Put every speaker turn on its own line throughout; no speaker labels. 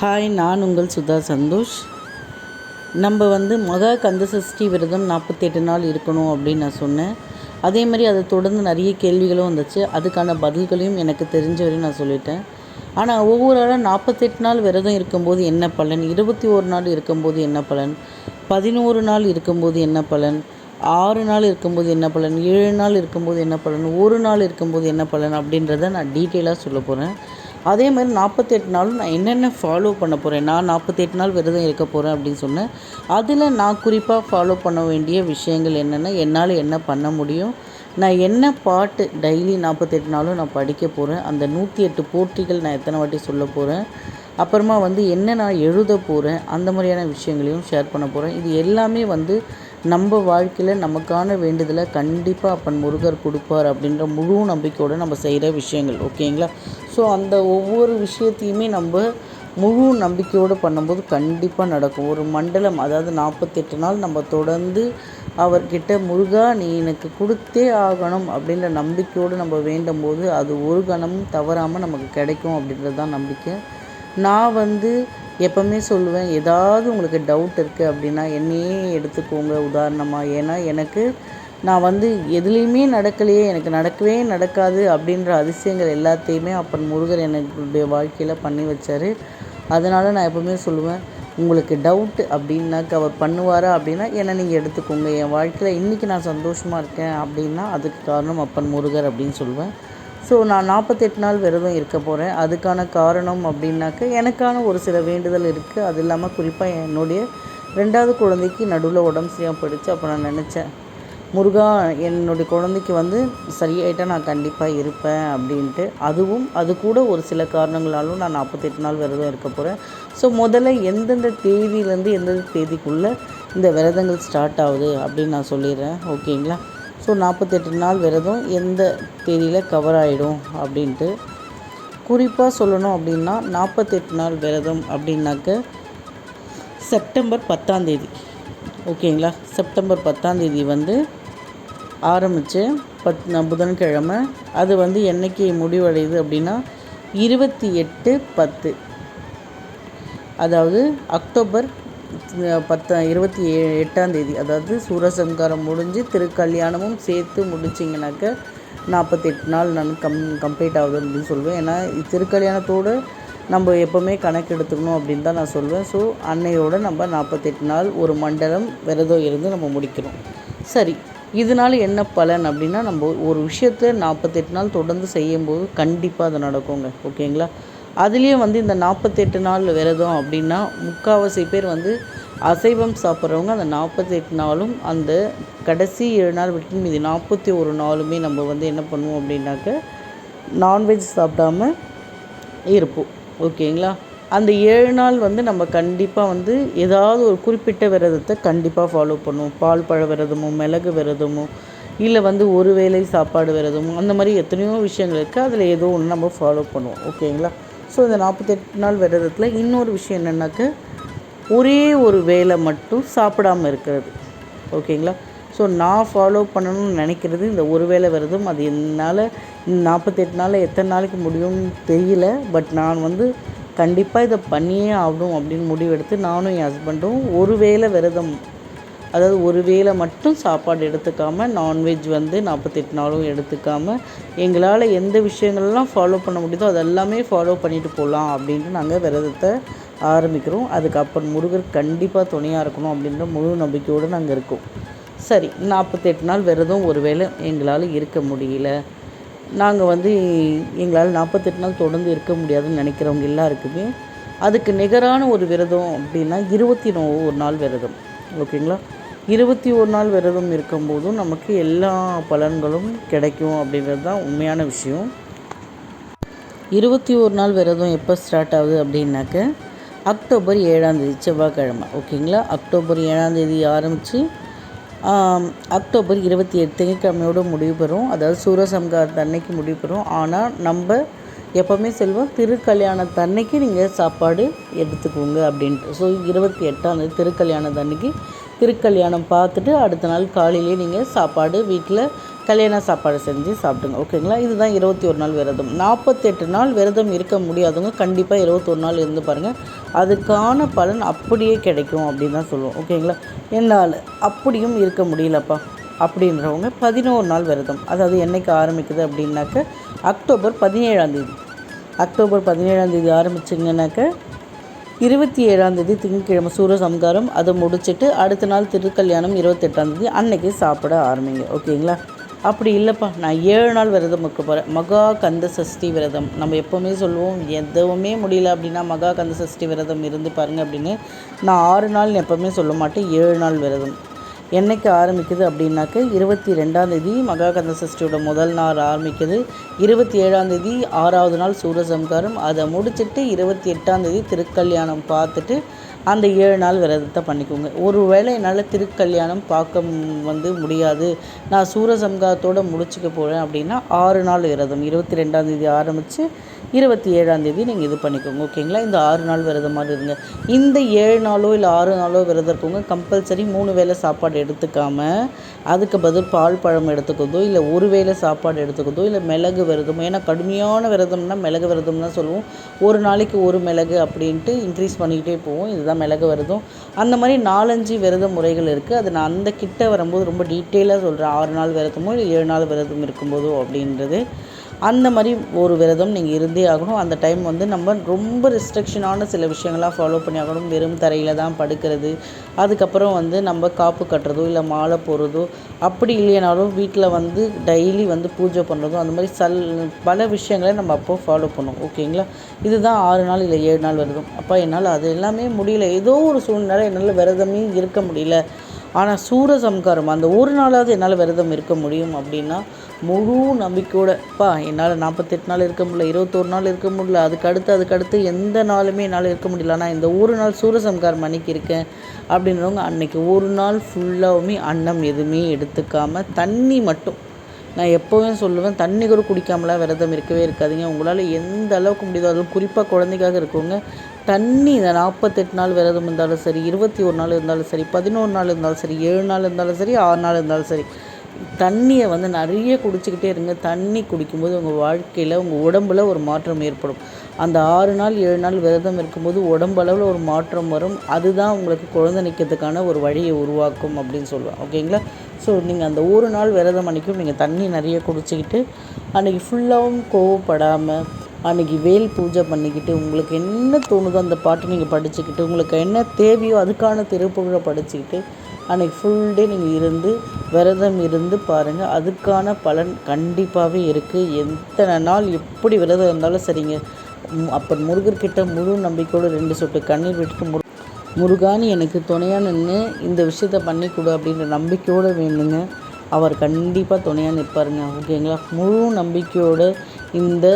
Hi நான் உங்கள் சுதா சந்தோஷ். நம்ம வந்து மகா கந்த சஷ்டி விரதம் நாற்பத்தெட்டு நாள் இருக்கணும் அப்படின்னு நான் சொன்னேன். அதே மாதிரி அதை தொடர்ந்து நிறைய கேள்விகளும் வந்துச்சு. அதுக்கான பதில்களையும் எனக்கு தெரிஞ்ச வரையும் நான் சொல்லிட்டேன். ஆனால் ஒவ்வொரு ஆளாக நாற்பத்தெட்டு நாள் விரதம் இருக்கும்போது என்ன பலன்? இருபத்தி ஒரு நாள் இருக்கும்போது என்ன பலன்? பதினோரு நாள் இருக்கும்போது என்ன பலன்? ஆறு நாள் இருக்கும்போது என்ன பலன்? ஏழு நாள் இருக்கும்போது என்ன பலன்? ஒரு நாள் இருக்கும்போது என்ன பலன்? அப்படின்றத நான் டீட்டெயிலாக சொல்ல போகிறேன் அதே மாதிரி நாற்பத்தெட்டு நாளும் நான் என்னென்ன ஃபாலோ பண்ண போகிறேன் நான் நாற்பத்தெட்டு நாள் விரதம் இருக்க போகிறேன் அப்படின்னு சொன்னேன். அதில் நான் குறிப்பாக ஃபாலோ பண்ண வேண்டிய விஷயங்கள் என்னென்ன என்னால் என்ன பண்ண முடியும்? நான் என்ன பாட்டு டெய்லி நாற்பத்தெட்டு நாளும் நான் படிக்க போகிறேன் அந்த நூற்றி எட்டு போட்டிகள் நான் எத்தனை வாட்டி சொல்ல போகிறேன் அப்புறமா வந்து என்ன நான் எழுத போகிறேன் அந்த மாதிரியான விஷயங்களையும் ஷேர் பண்ண போகிறேன் இது எல்லாமே வந்து நம்ம வாழ்க்கையில் நமக்கான வேண்டுதலை கண்டிப்பாக அப்பன் முருகர் கொடுப்பார் அப்படின்ற முழு நம்பிக்கையோடு நம்ம செய்கிற விஷயங்கள் ஓகேங்களா? ஸோ அந்த ஒவ்வொரு விஷயத்தையுமே நம்ம முழு நம்பிக்கையோடு பண்ணும்போது கண்டிப்பாக நடக்கும். ஒரு மண்டலம் அதாவது நாற்பத்தெட்டு நாள் நம்ம தொடர்ந்து அவர்கிட்ட முருகா நீ எனக்கு கொடுத்தே ஆகணும் அப்படின்ற நம்பிக்கையோடு நம்ம வேண்டும் போது அது ஒரு கணமும் தவறாமல் நமக்கு கிடைக்கும் அப்படின்றது தான் நம்பிக்கை. நான் வந்து எப்போவுமே சொல்லுவேன் ஏதாவது உங்களுக்கு டவுட் இருக்குது அப்படின்னா என்னையே எடுத்துக்கோங்க உதாரணமாக ஏன்னா எனக்கு நான் வந்து எதுலேயுமே நடக்கலையே எனக்கு நடக்கவே நடக்காது அப்படின்ற அதிசயங்கள் எல்லாத்தையுமே அப்பன் முருகர் என்னுடைய வாழ்க்கையில் பண்ணி வச்சார். அதனால் நான் எப்போவுமே சொல்லுவேன் உங்களுக்கு டவுட் அப்படின்னாக்க அவர் பண்ணுவாரா அப்படின்னா என்னை நீங்கள் எடுத்துக்கோங்க. என் வாழ்க்கையில் இன்றைக்கி நான் சந்தோஷமாக இருக்கேன் அப்படின்னா அதுக்கு காரணம் அப்பன் முருகர் அப்படின்னு சொல்லுவேன். ஸோ நான் நாற்பத்தெட்டு நாள் விரதம் இருக்க போகிறேன் அதுக்கான காரணம் அப்படின்னாக்க எனக்கான ஒரு சில வேண்டுதல் இருக்குது அது இல்லாமல் குறிப்பாக என்னுடைய ரெண்டாவது குழந்தைக்கு நடுவில் உடம்பு சரியாக போயிடுச்சு. அப்போ நான் நினச்சேன் முருகா என்னுடைய குழந்தைக்கு வந்து சரியாயிட்டா நான் கண்டிப்பாக இருப்பேன் அப்படின்ட்டு. அதுவும் அது கூட ஒரு சில காரணங்களாலும் நான் நாற்பத்தெட்டு நாள் விரதம் இருக்க போகிறேன் ஸோ முதல்ல எந்தெந்த தேதியிலேருந்து எந்தெந்த தேதிக்குள்ளே இந்த விரதங்கள் ஸ்டார்ட் ஆகுது அப்படின்னு நான் சொல்லிடுறேன். ஓகேங்களா ஸோ நாற்பத்தெட்டு நாள் விரதம் எந்த தேதியில் கவர் ஆகிடும் அப்படின்ட்டு குறிப்பாக சொல்லணும் அப்படின்னா நாற்பத்தெட்டு நாள் விரதம் அப்படின்னாக்க செப்டம்பர் பத்தாந்தேதி ஓகேங்களா? செப்டம்பர் பத்தாந்தேதி வந்து ஆரம்பித்து பத் புதன்கிழமை. அது வந்து என்னைக்கு முடிவடையுது அப்படின்னா இருபத்தி எட்டு பத்து. அதாவது அக்டோபர் பத்த இருபத்தி ஏ எட்டாந்தேதி அதாவது சூரசம்காரம் முடிஞ்சு திருக்கல்யாணமும் சேர்த்து முடிச்சிங்கனாக்க நாற்பத்தெட்டு நாள் நான் கம் கம்ப்ளீட் ஆகுது அப்படின்னு சொல்லுவேன் ஏன்னா திருக்கல்யாணத்தோடு நம்ம எப்போவுமே கணக்கு எடுத்துக்கணும் அப்படின்னு தான் நான் சொல்லுவேன் ஸோ அன்னையோட நம்ம நாற்பத்தெட்டு நாள் ஒரு மண்டலம் விரதம் இருந்து நம்ம முடிக்கிறோம். சரி இதனால் என்ன பலன் அப்படின்னா நம்ம ஒரு விஷயத்த நாற்பத்தெட்டு நாள் தொடர்ந்து செய்யும்போது கண்டிப்பாக அது நடக்குங்க. ஓகேங்களா? அதுலேயும் வந்து இந்த நாற்பத்தெட்டு நாள் விரதம் அப்படின்னா முக்கால்வாசி பேர் வந்து அசைவம் சாப்பிட்றவங்க அந்த நாற்பத்தெட்டு நாளும் அந்த கடைசி ஏழு நாள் விட்டு மீதி நாற்பத்தி ஒரு நாளுமே நம்ம வந்து என்ன பண்ணுவோம் அப்படின்னாக்க நான்வெஜ் சாப்பிடாம இருப்போம். ஓகேங்களா? அந்த ஏழு நாள் வந்து நம்ம கண்டிப்பாக வந்து ஏதாவது ஒரு குறிப்பிட்ட விரதத்தை கண்டிப்பாக ஃபாலோ பண்ணுவோம். பால் பழ விரதமோ மிளகு விரதமோ இல்லை வந்து ஒரு வேளை சாப்பாடு விரதமோ அந்த மாதிரி எத்தனையோ விஷயங்கள் இருக்குது அதில் ஏதோ ஒன்று நம்ம ஃபாலோ பண்ணுவோம். ஓகேங்களா? ஸோ இந்த நாற்பத்தெட்டு நாள் விரதத்தில் இன்னொரு விஷயம் என்னென்னாக்க ஒரே ஒரு வேலை மட்டும் சாப்பிடாமல் இருக்கிறது. ஓகேங்களா? ஸோ நான் ஃபாலோ பண்ணணும்னு நினைக்கிறது இந்த ஒரு வேளை விரதம். அது என்னால் நாற்பத்தெட்டு நாளில் எத்தனை நாளைக்கு முடியும்னு தெரியல. பட் நான் வந்து கண்டிப்பாக இதை பண்ணியே ஆகணும் அப்படின்னு முடிவெடுத்து நானும் என் ஹஸ்பண்டும் ஒரு வேளை விரதம் அதாவது ஒரு வேளை மட்டும் சாப்பாடு எடுத்துக்காமல் நான்வெஜ் வந்து நாற்பத்தெட்டு நாளும் எடுத்துக்காமல் எங்களால் எந்த விஷயங்கள்லாம் ஃபாலோ பண்ண முடியுதோ அதெல்லாமே ஃபாலோ பண்ணிட்டு போகலாம் அப்படின்ட்டு நாங்கள் விரதத்தை ஆரம்பிக்கிறோம். அதுக்கப்புறம் முருகர் கண்டிப்பாக துணையாக இருக்கணும் அப்படின்ற முழு நம்பிக்கையோடு நாங்கள் இருக்கோம். சரி நாற்பத்தெட்டு நாள் விரதம் ஒரு வேளை எங்களால் இருக்க முடியல. நாங்கள் வந்து எங்களால் நாற்பத்தெட்டு நாள் தொடர்ந்து இருக்க முடியாதுன்னு நினைக்கிறவங்க எல்லாருக்குமே அதுக்கு நிகரான ஒரு விரதம் அப்படின்னா இருபத்தி ஒரு நாள் விரதம். ஓகேங்களா? இருபத்தி ஒரு நாள் விரதம் இருக்கும்போதும் நமக்கு எல்லா பலன்களும் கிடைக்கும் அப்படின்றது தான் உண்மையான விஷயம். இருபத்தி ஒரு நாள் விரதம் எப்போ ஸ்டார்ட் ஆகுது அப்படின்னாக்க அக்டோபர் ஏழாந்தேதி செவ்வாய்க்கிழமை. ஓகேங்களா? அக்டோபர் ஏழாந்தேதி ஆரம்பித்து அக்டோபர் இருபத்தி எட்டு திங்கக்கிழமையோடு முடிவு பெறும். அதாவது சூரசம்காரத்து அன்னைக்கு முடிவு பெறும். ஆனால் நம்ம எப்போவுமே செல்வோம் திருக்கல்யாணத்து அன்னைக்கு நீங்கள் சாப்பாடு எடுத்துக்கோங்க அப்படின்ட்டு. ஸோ இருபத்தி எட்டாம் தேதி திருக்கல்யாணத்து அன்னைக்கு திருக்கல்யாணம் பார்த்துட்டு அடுத்த நாள் காலையிலேயே நீங்கள் சாப்பாடு வீட்டில் கல்யாண சாப்பாடு செஞ்சு சாப்பிடுங்க. ஓகேங்களா இதுதான் இருபத்தி ஒரு நாள் விரதம். நாற்பத்தெட்டு நாள் விரதம் இருக்க முடியாதவங்க கண்டிப்பாக இருபத்தொரு நாள் இருந்து பாருங்கள் அதுக்கான பலன் அப்படியே கிடைக்கும் அப்படின்னு தான் சொல்லுவோம். ஓகேங்களா என்னால் அப்படியும் இருக்க முடியலப்பா அப்படின்றவங்க பதினோரு நாள் விரதம். அதாவது என்னைக்கு ஆரம்பிக்குது அப்படின்னாக்க அக்டோபர் பதினேழாந்தேதி அக்டோபர் பதினேழாந்தேதி ஆரம்பிச்சிங்கனாக்க இருபத்தி ஏழாந்தேதி சூரிய சூரசம்காரம். அதை முடிச்சுட்டு அடுத்த நாள் திருக்கல்யாணம் இருபத்தெட்டாந்தேதி அன்னைக்கு சாப்பிட ஆரம்பிங்க. ஓகேங்களா? அப்படி இல்லைப்பா. நான் ஏழு நாள் விரதம் இருக்க போகிறேன் மகா கந்த சஷ்டி விரதம். நம்ம எப்போவுமே சொல்லுவோம் எதுவுமே முடியல அப்படின்னா மகா கந்த சஷ்டி விரதம் இருந்து பாருங்கள் அப்படின்னு. நான் ஆறு நாள் எப்போவுமே சொல்ல மாட்டேன். ஏழு நாள் விரதம். என்னைக்கு ஆரம்பிக்குது அப்படின்னாக்க இருபத்தி ரெண்டாந்தேதி மகாகந்த சஷ்டியோட முதல் நாள் ஆரம்பிக்குது. இருபத்தி ஏழாந்தேதி ஆறாவது நாள் சூரசம்காரம் அதை முடிச்சுட்டு இருபத்தி எட்டாந்தேதி திருக்கல்யாணம் பார்த்துட்டு அந்த ஏழு நாள் விரதத்தை பண்ணிக்கோங்க. ஒரு வேளை என்னால் திருக்கல்யாணம் பார்க்க வந்து முடியாது. நான் சூரசம்காரத்தோடு முடிச்சுக்க போகிறேன் அப்படின்னா ஆறு நாள் விரதம். இருபத்தி ரெண்டாந்தேதி ஆரம்பித்து இருபத்தி ஏழாந்தேதி நீங்கள் இது பண்ணிக்கோங்க. ஓகேங்களா? இந்த ஆறு நாள் விரதம் மாதிரி இருங்க. இந்த ஏழு நாளோ இல்லை ஆறு நாளோ விரதம் இருக்கவங்க கம்பல்சரி மூணு வேளை சாப்பாடு எடுத்துக்காம அதுக்கு பதில் பால் பழம் எடுத்துக்கிறதோ இல்லை ஒரு வேளை சாப்பாடு எடுத்துக்கிறதோ இல்லை மிளகு விரதம் ஏன்னா கடுமையான விரதம்னா மிளகு விரதம் தான் சொல்லுவோம். ஒரு நாளைக்கு ஒரு மிளகு அப்படின்ட்டு இன்க்ரீஸ் பண்ணிக்கிட்டே போவோம். இதுதான் மிளகு விரதம். அந்த மாதிரி நாலஞ்சு விரத முறைகள் இருக்குது அது நான் அந்த கிட்ட வரும்போது ரொம்ப டீட்டெயிலாக சொல்கிறேன் ஆறு நாள் விரதமோ இல்லை ஏழு நாள் விரதம் இருக்கும்போதோ அப்படின்றது. அந்த மாதிரி ஒரு விரதம் நீங்கள் இருந்தே ஆகணும். அந்த டைம் வந்து நம்ம ரொம்ப ரெஸ்ட்ரிக்ஷனான சில விஷயங்களாக ஃபாலோ பண்ணி ஆகணும். வெறும் தரையில் தான் படுக்கிறது அதுக்கப்புறம் வந்து நம்ம காப்பு கட்டுறதோ இல்லை மாலை போடுறதோ அப்படி இல்லைனாலும் வீட்டில் வந்து டெய்லி வந்து பூஜை பண்ணுறதோ அந்த மாதிரி சல் பல விஷயங்களை நம்ம அப்போ ஃபாலோ பண்ணுவோம். ஓகேங்களா இதுதான் ஆறு நாள் இல்லை ஏழு நாள் விரதம். அப்போ என்னால் அது எல்லாமே முடியல. ஏதோ ஒரு சூழ்நிலை என்னால் விரதமே இருக்க முடியல. ஆனால் சூர சம்காரம் அந்த ஒரு நாளாவது என்னால் விரதம் இருக்க முடியும் அப்படின்னா முழு நம்பிக்கையோடப்பா என்னால் நாற்பத்தெட்டு நாள் இருக்க முடியல இருபத்தோரு நாள் இருக்க முடியல அதுக்கு அடுத்து எந்த நாளுமே என்னால் இருக்க முடியல. ஆனால் இந்த ஒரு நாள் சூரசம்காரம் அன்னைக்கு இருக்கேன். அப்படின்றவங்க அன்னைக்கு ஒரு நாள் ஃபுல்லாகவுமே அன்னம் எதுவுமே எடுத்துக்காமல் தண்ணி மட்டும். நான் எப்போவுமே சொல்லுவேன் தண்ணி கூட குடிக்காமலாம் விரதம் இருக்கவே இருக்காதிங்க. உங்களால் எந்த அளவுக்கு முடியுதோ அதுவும் குறிப்பாக குழந்தைக்காக இருக்கவங்க தண்ணி இந்த நாற்பத்தெட்டு நாள் விரதம் இருந்தாலும் சரி இருபத்தி ஒரு நாள் இருந்தாலும் சரி பதினோரு நாள் இருந்தாலும் சரி ஏழு நாள் இருந்தாலும் சரி ஆறு நாள் இருந்தாலும் சரி தண்ணியை வந்து நிறைய குடிச்சிக்கிட்டே இருங்க. தண்ணி குடிக்கும்போது உங்கள் வாழ்க்கையில் உங்கள் உடம்புல ஒரு மாற்றம் ஏற்படும். அந்த ஆறு நாள் ஏழு நாள் விரதம் இருக்கும்போது உடம்பளவில் ஒரு மாற்றம் வரும். அதுதான் உங்களுக்கு குழந்தை நிற்கிறதுக்கான ஒரு வழியை உருவாக்கும் அப்படின்னு சொல்லுவேன் ஓகேங்களா ஸோ நீங்கள் அந்த ஒரு நாள் விரதம் அன்றைக்கும் நீங்கள் தண்ணி நிறைய குடிச்சிக்கிட்டு அன்றைக்கி ஃபுல்லாகவும் கோவப்படாமல் அன்றைக்கி வேல் பூஜை பண்ணிக்கிட்டு உங்களுக்கு என்ன தோணுதோ அந்த பாட்டு நீங்கள் படிச்சுக்கிட்டு உங்களுக்கு என்ன தேவையோ அதுக்கான திருப்புகழை படிச்சுக்கிட்டு அன்றைக்கி ஃபுல் டே நீங்கள் இருந்து விரதம் இருந்து பாருங்கள் அதுக்கான பலன் கண்டிப்பாகவே இருக்குது எத்தனை நாள் எப்படி விரதம் இருந்தாலும் சரிங்க. அப்போ முருகர்கிட்ட முழு நம்பிக்கையோடு ரெண்டு சொட்டு கண்ணீர் விட்டு முரு முருகானி எனக்கு துணையாக நின்று இந்த விஷயத்த பண்ணிக்கொடு அப்படின்ற நம்பிக்கையோடு வேணுங்க அவர் கண்டிப்பாக துணையாக நிற்பாருங்க. ஓகேங்களா? முழு நம்பிக்கையோடு இந்த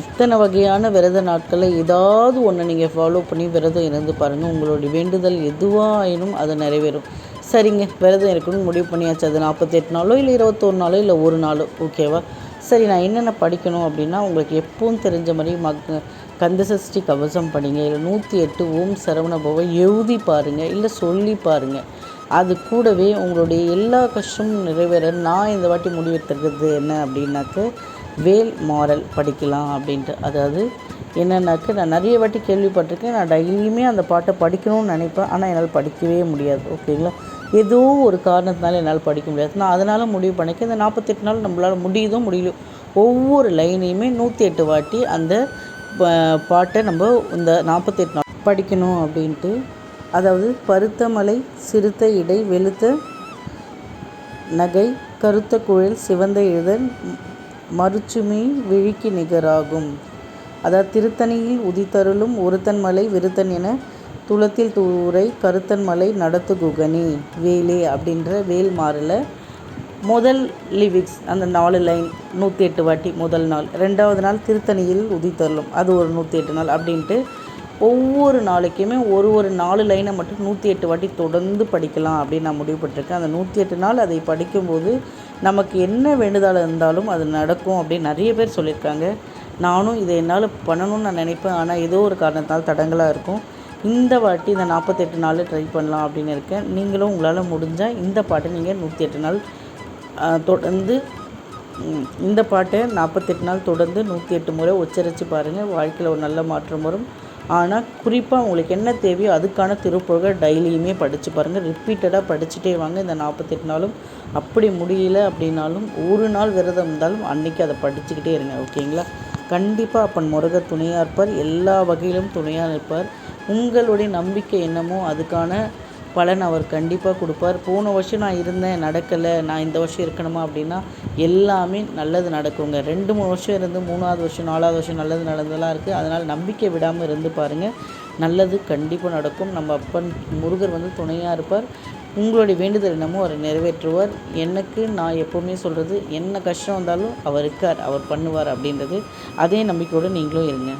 இத்தனை வகையான விரத நாட்களில் ஏதாவது ஒன்று நீங்கள் ஃபாலோ பண்ணி விரதம் இருந்து பாருங்கள் உங்களுடைய வேண்டுதல் எதுவாயினும் அது நிறைவேறும். சரிங்க விரதம் இருக்கணும்னு முடிவு பண்ணியாச்சு. அது நாற்பத்தெட்டு நாளோ இல்லை இருபத்தோரு நாளோ இல்லை ஒரு நாளோ ஓகேவா? சரி நான் என்னென்ன படிக்கணும் அப்படின்னா உங்களுக்கு எப்பவும் தெரிஞ்ச மாதிரி மக் கந்தசஷ்டி கவசம் படிங்க. இல்லை நூற்றி எட்டு ஓம் சரவண எழுதி பாருங்கள் இல்லை சொல்லி பாருங்கள் அது கூடவே உங்களுடைய எல்லா கஷ்டமும் நிறைவேற நான் இந்த வாட்டி முடிவெடுத்துருக்கிறது என்ன அப்படின்னாக்க வேல் மாறல் படிக்கலாம் அப்படின்ட்டு. அதாவது என்னன்னாக்க நான் நிறைய வாட்டி கேள்விப்பட்டிருக்கேன். நான் டெய்லியுமே அந்த பாட்டை படிக்கணும்னு நினைப்பேன். ஆனால் என்னால் படிக்கவே முடியாது. ஓகேங்களா? ஏதோ ஒரு காரணத்தினால என்னால் படிக்க முடியாது. நான் அதனால் முடிவு பண்ணிக்க இந்த நாற்பத்தெட்டு நாள் நம்மளால் முடியுதோ முடியலையோ ஒவ்வொரு லைனையுமே நூற்றி எட்டு வாட்டி அந்த ப- பாட்டை நம்ம இந்த நாற்பத்தெட்டு நாள் படிக்கணும் அப்படின்ட்டு அதாவது பருத்த மலை சிறுத்த இடை வெளுத்த நகை கருத்த குழல் சிவந்த இதழ் மறுச்சுமை விழிக்கு நிகராகும். அதாவது திருத்தணியில் உதித்தருளும் ஒருத்தன் மலை விருத்தன் என துளத்தில் தூரை கருத்தன் மலை நடத்து குகனி வேலே அப்படின்ற வேல் மாறில். முதல் லிவிக்ஸ் அந்த நாலு லைன் நூற்றி எட்டு வாட்டி முதல் நாள். ரெண்டாவது நாள் திருத்தணியில் உதித்தள்ளும். அது ஒரு நூற்றி எட்டு நாள் அப்படின்ட்டு ஒவ்வொரு நாளைக்குமே ஒரு ஒரு நாலு லைனை மட்டும் நூற்றி எட்டு வாட்டி தொடர்ந்து படிக்கலாம் அப்படின்னு நான் முடிவு பண்ணிருக்கேன். அந்த நூற்றி எட்டு நாள் அதை படிக்கும்போது நமக்கு என்ன வேண்டுதல் இருந்தாலும் அது நடக்கும் அப்படின்னு நிறைய பேர் சொல்லியிருக்காங்க. நானும் இதை என்னால் பண்ணணும்னு நான் நினைப்பேன். ஆனால் ஏதோ ஒரு காரணத்தால் தடங்கலாக இருக்கும். இந்த வாட்டி இந்த நாற்பத்தெட்டு நாள் ட்ரை பண்ணலாம் அப்படின்னு இருக்கேன். நீங்களும் உங்களால் முடிஞ்சால் இந்த பாட்டை நீங்கள் நூற்றி எட்டு நாள் தொடர்ந்து இந்த பாட்டை நாற்பத்தெட்டு நாள் தொடர்ந்து நூற்றி எட்டு முறை உச்சரித்து பாருங்கள் வாழ்க்கையில் ஒரு நல்ல மாற்றம் வரும். ஆனால் குறிப்பாக உங்களுக்கு என்ன தேவையோ அதுக்கான திருப்புகழ் டெய்லியுமே படித்து பாருங்கள் ரிப்பீட்டடாக படிச்சுட்டே வாங்க. இந்த நாற்பத்தெட்டு நாளும் அப்படி முடியல அப்படின்னாலும் ஒரு நாள் விரதம் இருந்தாலும் அன்றைக்கி அதை படிச்சுக்கிட்டே இருங்க. ஓகேங்களா? கண்டிப்பாக அப்பன் முருகர் துணையாக இருப்பார். எல்லா வகையிலும் துணையாக இருப்பார். உங்களுடைய நம்பிக்கை என்னமோ அதுக்கான பலன் அவர் கண்டிப்பாக கொடுப்பார். போன வருஷம் நான் இருந்தேன் நடக்கலை நான் இந்த வருஷம் இருக்கணுமா அப்படின்னா எல்லாமே நல்லது நடக்குங்க. ரெண்டு மூணு வருஷம் இருந்து மூணாவது வருஷம் நாலாவது வருஷம் நல்லது நடந்ததெல்லாம் இருக்குது அதனால் நம்பிக்கை விடாமல் இருந்து பாருங்கள் நல்லது கண்டிப்பாக நடக்கும். நம்ம அப்பன் முருகர் வந்து துணையாக இருப்பார். உங்களுடைய வேண்டுதல் என்னமோ அவர் நிறைவேற்றுவார். எனக்கு நான் எப்போவுமே சொல்கிறது என்ன கஷ்டம் வந்தாலும் அவர் இருக்கார் அவர் பண்ணுவார் அப்படின்றது. அதே நம்பிக்கையோடு நீங்களும் இருங்க.